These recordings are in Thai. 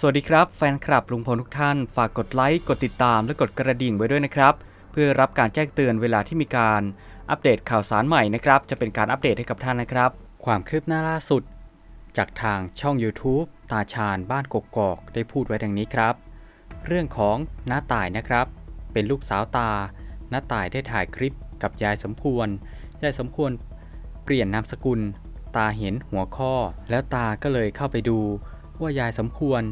สวัสดีครับแฟนคลับลุงพลทุกท่าน ฝากกดไลค์ กดติดตามและกดกระดิ่งไว้ด้วยนะครับ เพื่อรับการแจ้งเตือนเวลาที่มีการอัปเดตข่าวสารใหม่นะครับ จะเป็นการอัปเดตให้กับท่านนะครับ ความคืบหน้าล่าสุด จากทางช่อง YouTube ตาชาญบ้านกกอกได้พูดไว้ดังนี้ครับ เรื่องของน้าต่ายนะครับ เป็นลูกสาวตาน้าต่ายได้ถ่ายคลิปกับยายสมควรยายสมควรเปลี่ยนนามสกุล ตาเห็นหัวข้อ แล้วตาก็เลยเข้าไปดูว่ายายสมควร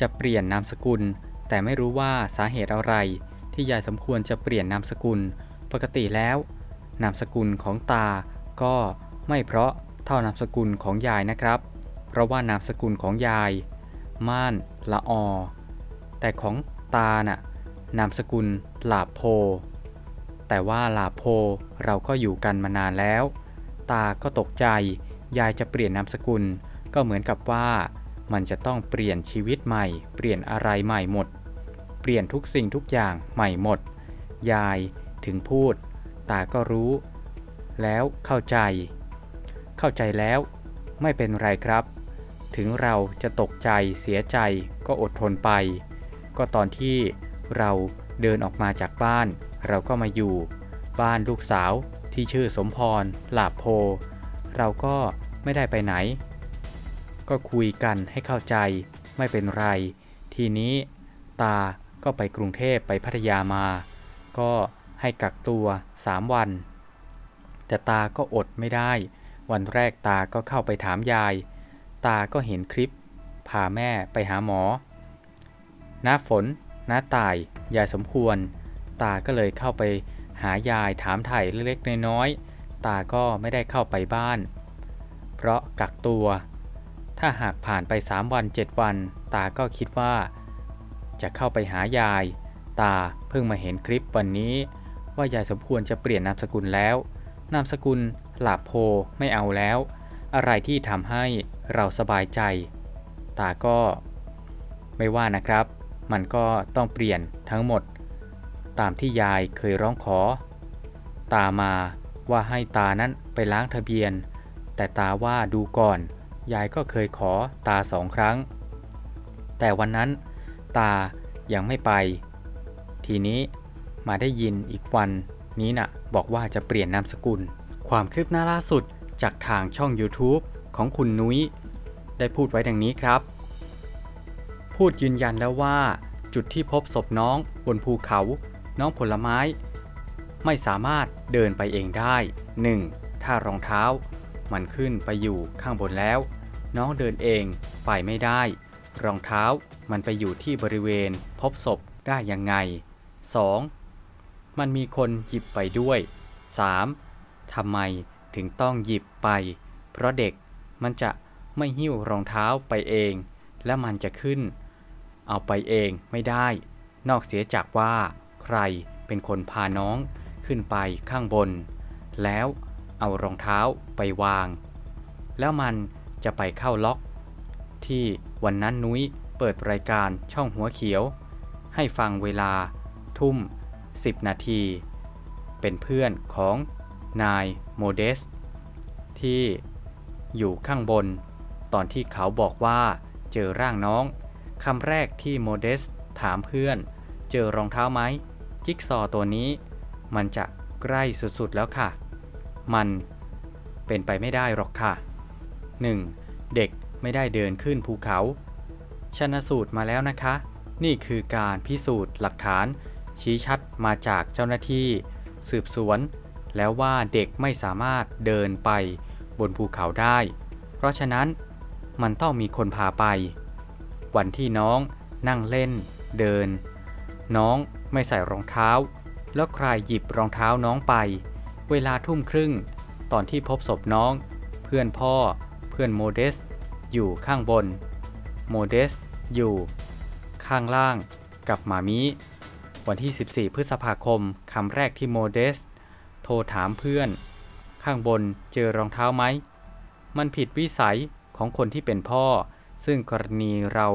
จะเปลี่ยนนามสกุล แต่ไม่รู้ว่าสาเหตุอะไร ที่ยายสมควรจะเปลี่ยนนามสกุล ปกติแล้ว นามสกุลของตา ก็ไม่เพราะเท่านามสกุลของยายนะครับ เพราะว่านามสกุลของยาย ม่านละออ แต่ของตาน่ะนามสกุลหลาโพ แต่ว่าหลาโพเราก็อยู่กันมานานแล้ว ตาก็ตกใจ ยายจะเปลี่ยนนามสกุล ก็เหมือนกับว่า มันจะต้องเปลี่ยนชีวิตใหม่ เปลี่ยนอะไรใหม่หมด เปลี่ยนทุกสิ่งทุกอย่างใหม่หมด ยายถึงพูด ตาก็รู้ แล้วเข้าใจ เข้าใจแล้ว ไม่เป็นไรครับ ถึงเราจะตกใจเสียใจก็อดทนไป ก็ตอนที่เราเดินออกมาจากบ้าน เราก็มาอยู่ บ้านลูกสาวที่ชื่อสมพรหลาโพ เราก็ไม่ได้ไปไหน ก็คุยกันให้เข้าใจ ไม่เป็นไร ทีนี้ตาก็ไปกรุงเทพไปพัทยามา ก็ให้กักตัว 3 วัน แต่ตาก็อดไม่ได้ วันแรกตาก็เข้าไปถามยาย ตาก็เห็นคลิป พาแม่ไปหาหมอน้าฝนน้าตาย ยายสมควร ตาก็เลยเข้าไปหายายถามไถ่เล็กๆน้อยๆตาก็ไม่ได้เข้าไปบ้าน เพราะกักตัว ถ้าหากผ่านไป 3 วัน 7 วัน ตาก็คิดว่า จะเข้าไปหายาย ตาเพิ่งมาเห็นคลิปวันนี้ ว่ายายสมควรจะเปลี่ยนนามสกุลแล้ว นามสกุลหลาโพไม่เอาแล้ว อะไรที่ทำให้เราสบายใจ ตาก็ ไม่ว่านะครับ มันก็ต้องเปลี่ยนทั้งหมด ตามที่ยายเคยร้องขอ ตามาว่าให้ตานั้นไปล้างทะเบียน แต่ตาว่าดูก่อน ยายก็เคยขอตาสองครั้ง แต่วันนั้นตายังไม่ไป ทีนี้มาได้ยินอีกวันนี้นะ่ะบอกว่าจะเปลี่ยนนามสกุล ความคืบหน้าล่าสุดจากทางช่อง YouTube ของคุณนุ้ย ได้พูดไว้ดังนี้ครับ พูดยืนยันแล้วว่า จุดที่พบศพน้องบนภูเขา น้องผลไม้ ไม่สามารถเดินไปเองได้ 1. ถ้ารองเท้า มันขึ้นไปอยู่ข้างบนแล้ว น้องเดินเองไปไม่ได้ รองเท้ามันไปอยู่ที่บริเวณพบศพได้ยังไง 2. มันมีคนหยิบไปด้วย 3. ทำไมถึงต้องหยิบไป เพราะเด็กมันจะไม่หิ้วรองเท้าไปเอง และมันจะขึ้น เอาไปเองไม่ได้ นอกเสียจากว่า ใครเป็นคนพาน้องขึ้นไปข้างบน แล้ว เอารองเท้าไปวาง แล้วมันจะไปเข้าล็อก ที่วันนั้นนุ้ยเปิดรายการช่องหัวเขียว ให้ฟังเวลาทุ่ม 10 นาที เป็นเพื่อนของนายโมเดส ที่อยู่ข้างบน ตอนที่เขาบอกว่าเจอร่างน้องคำแรกที่โมเดสถามเพื่อน เจอรองเท้าไหม จิ๊กซอว์ตัวนี้ มันจะใกล้สุดๆแล้วค่ะ มันเป็นไปไม่ได้หรอกค่ะ 1. เด็กไม่ได้เดินขึ้นภูเขา ชนสูตรมาแล้วนะคะ นี่คือการพิสูจน์หลักฐาน ชี้ชัดมาจากเจ้าหน้าที่ สืบสวน แล้วว่าเด็กไม่สามารถเดินไปบนภูเขาได้ เพราะฉะนั้นมันต้องมีคนพาไป วันที่น้องนั่งเล่น เดิน น้องไม่ใส่รองเท้า แล้วใครหยิบรองเท้าน้องไป เวลาทุ่มครึ่ง ตอนที่พบศพน้อง เพื่อนพ่อ เพื่อนโมเดส อยู่ข้างบน โมเดส อยู่ ข้างล่าง กับหมามิวันที่ 14 พฤษภาคมคำแรกที่โมเดส โทรถามเพื่อน ข้างบนเจอรองเท้าไหม มันผิดวิสัยของคนที่เป็นพ่อ ซึ่งกรณีเรา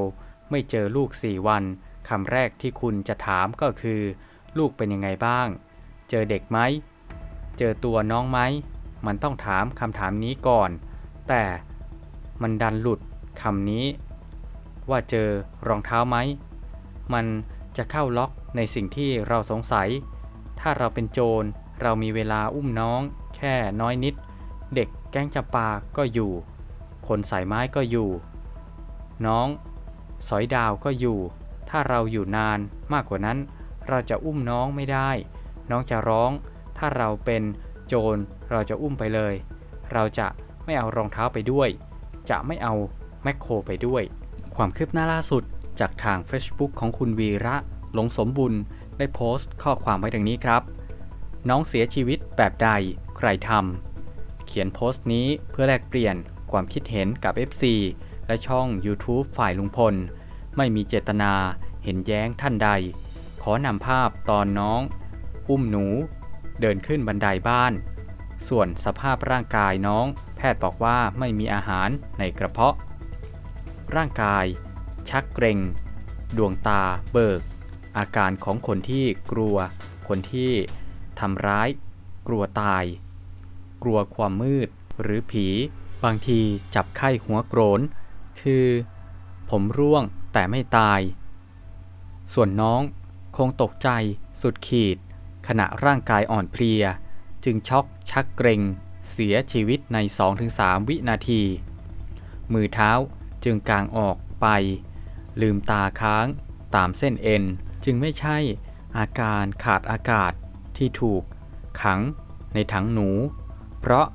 ไม่เจอลูก 4 วันคำแรกที่คุณจะถามก็คือ ลูกเป็นยังไงบ้าง เจอเด็กไหม เจอตัวน้องไหม มันต้องถามคำถามนี้ก่อน แต่มันดันหลุดคำนี้ ว่าเจอรองเท้าไหม มันจะเข้าล็อกในสิ่งที่เราสงสัย ถ้าเราเป็นโจรเรามีเวลาอุ้มน้อง แค่น้อยนิด เด็กแก๊งจำปาก็อยู่ คนใส่ไม้ก็อยู่ น้อง สอยดาวก็อยู่ ถ้าเราอยู่นานมากกว่านั้น เราจะอุ้มน้องไม่ได้ น้องจะร้อง ถ้าเราเป็นโจรเราจะอุ้มไปเลย เราจะไม่เอารองเท้าไปด้วย จะไม่เอาแมคโครไปด้วย ความคืบหน้าล่าสุดจากทาง Facebook ของคุณวีระ หลงสมบุญได้โพสต์ข้อความไว้ดังนี้ครับ น้องเสียชีวิตแบบใดใครทำเขียนโพสต์นี้เพื่อแลกเปลี่ยนความคิดเห็นกับ FC และช่อง YouTube ฝ่ายลุงพล ไม่มีเจตนาเห็นแย้งท่านใด ขอนำภาพตอนน้อง อุ้มหนู เดินขึ้นบันไดบ้าน ส่วนสภาพร่างกายน้อง แพทย์บอกว่าไม่มีอาหารในกระเพาะ ร่างกาย ชักเกร็ง ดวงตาเบิก อาการของคนที่กลัว คนที่ทำร้าย กลัวตาย กลัวความมืดหรือผี บางทีจับไข้หัวโกรน คือ ผมร่วงแต่ไม่ตาย ส่วนน้องคงตกใจสุดขีด ขณะร่างกายอ่อนเพลีย จึงช็อกชักเกร็ง เสียชีวิตใน 2-3 วินาที มือเท้าจึงกางออกไป ลืมตาค้างตามเส้นเอ็น จึงไม่ใช่อาการขาดอากาศที่ถูกขังในถังหนู เพราะ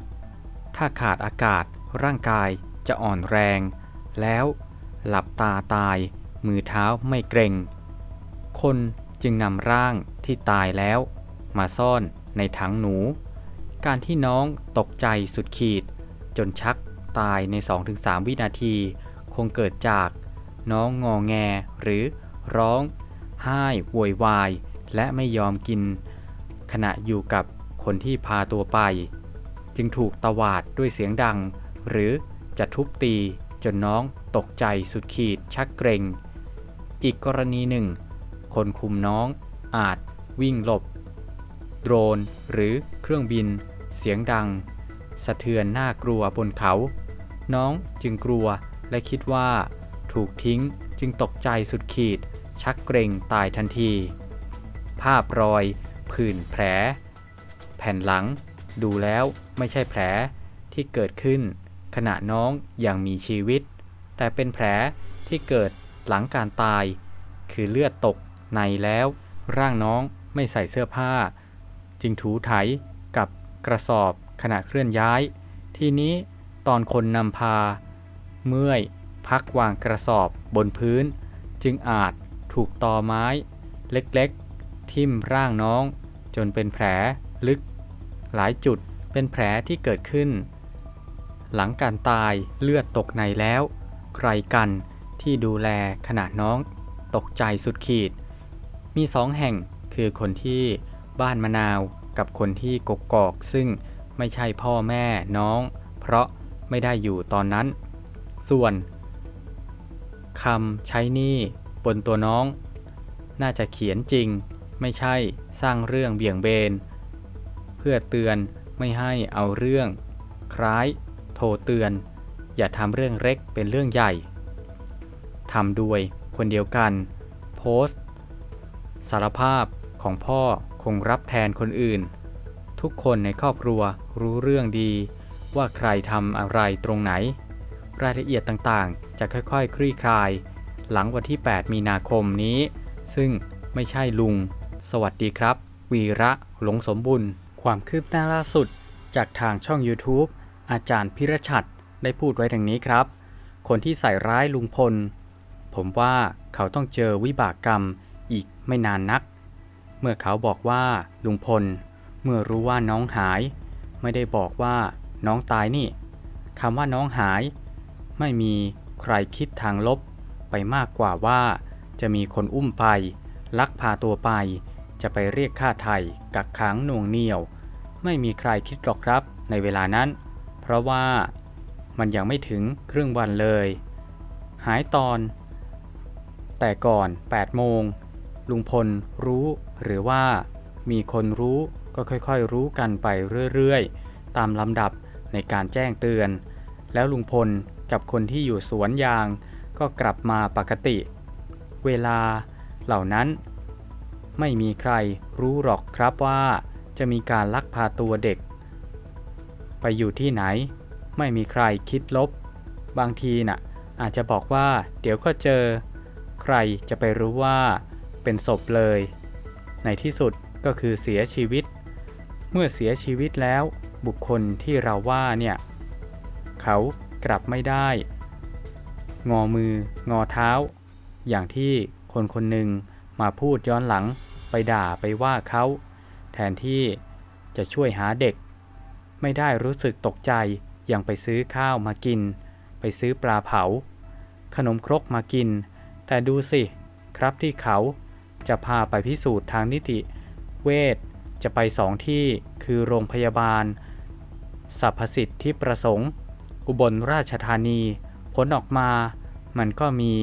ถ้าขาดอากาศร่างกายจะอ่อนแรง แล้วหลับตาตาย มือเท้าไม่เกร็ง คน จึงนำร่างที่ตายแล้ว มาซ่อนในถังหนู การที่น้องตกใจสุดขีด จนชักตายใน 2-3 วินาที คงเกิดจากน้องงอแงหรือร้อง ไห้โวยวาย และไม่ยอมกิน ขณะอยู่กับคนที่พาตัวไป จึงถูกตวาดด้วยเสียงดัง หรือจะทุบตีจนน้องตกใจสุดขีดชักเกรง อีกกรณีหนึ่ง คนคุมน้อง อาจ วิ่งหลบ โดรน หรือเครื่องบิน เสียงดัง สะเทือนน่ากลัวบนเขา น้องจึงกลัวและคิดว่า ถูกทิ้งจึงตกใจสุดขีด ชักเกรงตายทันที ภาพรอย ผื่นแผล แผ่นหลัง ดูแล้วไม่ใช่แผลที่เกิดขึ้น ขณะน้องยังมีชีวิต แต่เป็นแผลที่เกิดหลังการตาย คือเลือดตก ในแล้ว ร่างน้องไม่ใส่เสื้อผ้า จึงถูไถกับกระสอบขณะเคลื่อนย้าย ทีนี้ตอนคนนำพา เมื่อยพักวางกระสอบบนพื้น จึงอาจถูกตอไม้ เล็กๆ ทิ่มร่างน้อง จนเป็นแผลลึก หลายจุดเป็นแผลที่เกิดขึ้น หลังการตายเลือดตกในแล้ว ใครกันที่ดูแลขณะน้อง ตกใจสุดขีด มีสองแห่งคือคนที่บ้านมะนาวกับคนที่กกอก ซึ่งไม่ใช่พ่อแม่น้อง เพราะไม่ได้อยู่ตอนนั้น ส่วนคำใช้นี้บนตัวน้อง น่าจะเขียนจริง ไม่ใช่สร้างเรื่องเบี่ยงเบน เพื่อเตือนไม่ให้เอาเรื่อง คล้าย โทรเตือน อย่าทำเรื่องเล็กเป็นเรื่องใหญ่ทำด้วยคนเดียวกัน โพสต์ สารภาพของพ่อคงรับแทนคนอื่น ทุกคนในครอบครัวรู้เรื่องดี ว่าใครทำอะไรตรงไหน รายละเอียดต่างๆ จะค่อยๆคลี่คลาย หลังวันที่ 8 มีนาคมนี้ ซึ่งไม่ใช่ลุง สวัสดีครับ วีระหลงสมบุญ ความคืบหน้าล่าสุด จากทางช่อง YouTube อาจารย์พิรชัดได้พูดไว้ดังนี้ครับ คนที่ใส่ร้ายลุงพล ผมว่าเขาต้องเจอวิบากกรรม อีกไม่นานนัก เมื่อเขาบอกว่าลุงพล เมื่อรู้ว่าน้องหาย ไม่ได้บอกว่าน้องตายนี่คำว่าน้องหาย ไม่มีใครคิดทางลบ ไปมากกว่าว่า จะมีคนอุ้มไป ลักพาตัวไป จะไปเรียกค่าไถ่กักขังหน่วงเหนี่ยว ไม่มีใครคิดหรอกครับในเวลานั้น เพราะว่ามันยังไม่ถึงครึ่งวันเลย หายตอน แต่ก่อน 8 โมง ลุงพลรู้หรือว่ามีคนรู้ก็ค่อยๆ รู้กันไปเรื่อยๆ ตามลำดับในการแจ้งเตือน แล้วลุงพลกับคนที่อยู่สวนยาง ก็กลับมาปกติ เวลาเหล่านั้น ไม่มีใครรู้หรอกครับว่าจะมีการลักพาตัวเด็ก ไปอยู่ที่ไหน ไม่มีใครคิดลบ บางทีน่ะอาจจะบอกว่า เดี๋ยวก็เจอ ใครจะไปรู้ว่า เป็นศพเลย ในที่สุดก็คือเสียชีวิต เมื่อเสียชีวิตแล้วบุคคลที่เราว่าเนี่ยเขากลับไม่ได้ งอมือ งอเท้า อย่างที่คนคนหนึ่งมาพูดย้อนหลังไปด่าไปว่าเขาแทนที่จะช่วยหาเด็ก ไม่ได้รู้สึกตกใจยังไปซื้อข้าวมากิน ไปซื้อปลาเผา ขนมครกมากิน แต่ดูสิ ครับที่เขา จะพาไปพิสูจน์ทางนิติ เวชจะไปสองที่คือโรงพยาบาลสรรพสิทธิประสงค์ อุบลราชธานี ผลออกมามันก็มี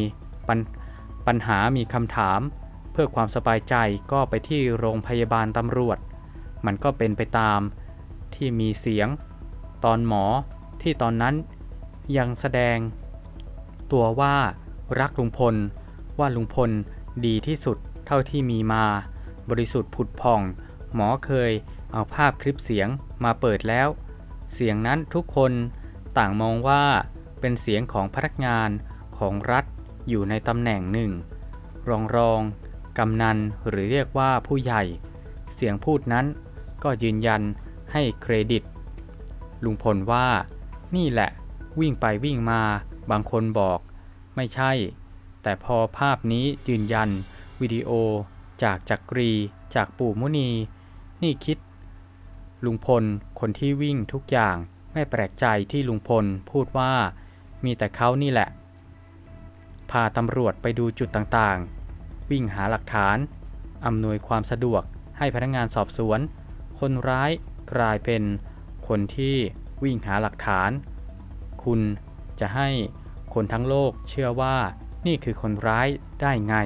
ปปัญหามีคำถาม เพื่อความสบายใจก็ไปที่โรงพยาบาลตำรวจ มันก็เป็นไปตามที่มีเสียง ตอนหมอที่ตอนนั้นยังแสดง ตัวว่ารักลุงพลว่าลุงพลดีที่สุด เท่าที่มีมา บริสุทธิ์ผุดผ่อง หมอเคยเอาภาพคลิปเสียงมาเปิดแล้ว เสียงนั้นทุกคนต่างมองว่าเป็นเสียงของพนักงานของรัฐอยู่ในตำแหน่งหนึ่ง รองรองกำนันหรือเรียกว่าผู้ใหญ่ เสียงพูดนั้นก็ยืนยันให้เครดิต ลุงพลว่า นี่แหละวิ่งไปวิ่งมาบางคนบอก ไม่ใช่ แต่พอภาพนี้ยืนยัน วิดีโอ จากจักรี จากปู่มุนี นี่คิด ลุงพล คนที่วิ่งทุกอย่างไม่แปลกใจที่ลุงพลพูดว่า มีแต่เขานี่แหละ พาตำรวจไปดูจุดต่างๆ วิ่งหาหลักฐาน อำนวยความสะดวกให้พนักงานสอบสวน คนร้ายกลายเป็นคนที่วิ่งหาหลักฐาน คุณจะให้คนทั้งโลกเชื่อว่านี่คือคนร้ายได้ไง